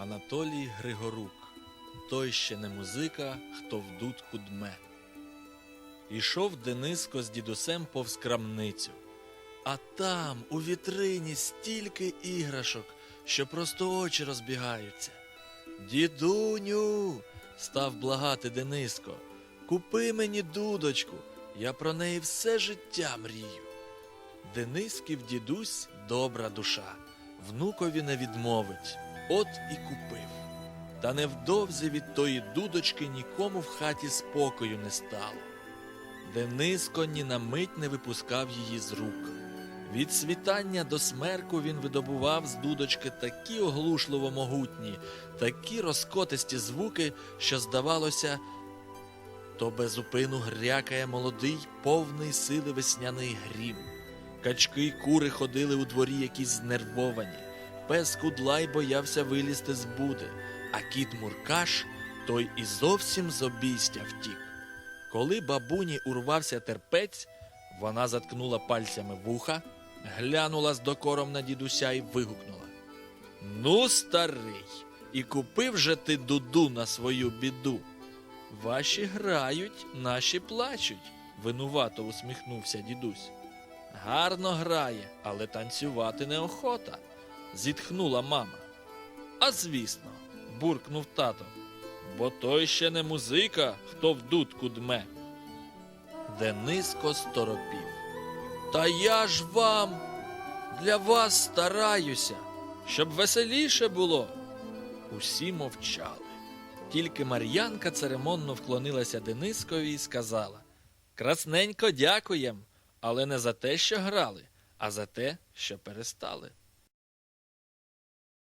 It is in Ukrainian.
Анатолій Григорук. Той ще не музика, хто в дудку дме. Ішов Дениско з дідусем повз крамницю. А там, у вітрині, стільки іграшок, що просто очі розбігаються. Дідуню, став благати Дениско, купи мені дудочку, я про неї все життя мрію. Денисків дідусь добра душа, внукові не відмовить, от і купив. Та невдовзі від тої дудочки нікому в хаті спокою не стало. Дениско ні на мить не випускав її з рук. Від світання до смерку він видобував з дудочки такі оглушливо могутні, такі розкотисті звуки, що, здавалося, то безупину грякає молодий, повний сили весняний грім. Качки й кури ходили у дворі якісь знервовані. Пес кудлай боявся вилізти з буди, а кіт Муркаш той і зовсім з обійстя втік. Коли бабуні урвався терпець, вона заткнула пальцями вуха, глянула з докором на дідуся і вигукнула. Ну, старий, і купив же ти дуду на свою біду. Ваші грають, наші плачуть, винувато усміхнувся дідусь. Гарно грає, але танцювати неохота, зітхнула мама. А звісно, буркнув тато, бо той ще не музика, хто в дудку дме. Дениско сторопів. Та я ж вам для вас стараюся, щоб веселіше було. Усі мовчали. Тільки Мар'янка церемонно вклонилася Денискові і сказала: Красненько дякуєм, але не за те, що грали, а за те, що перестали.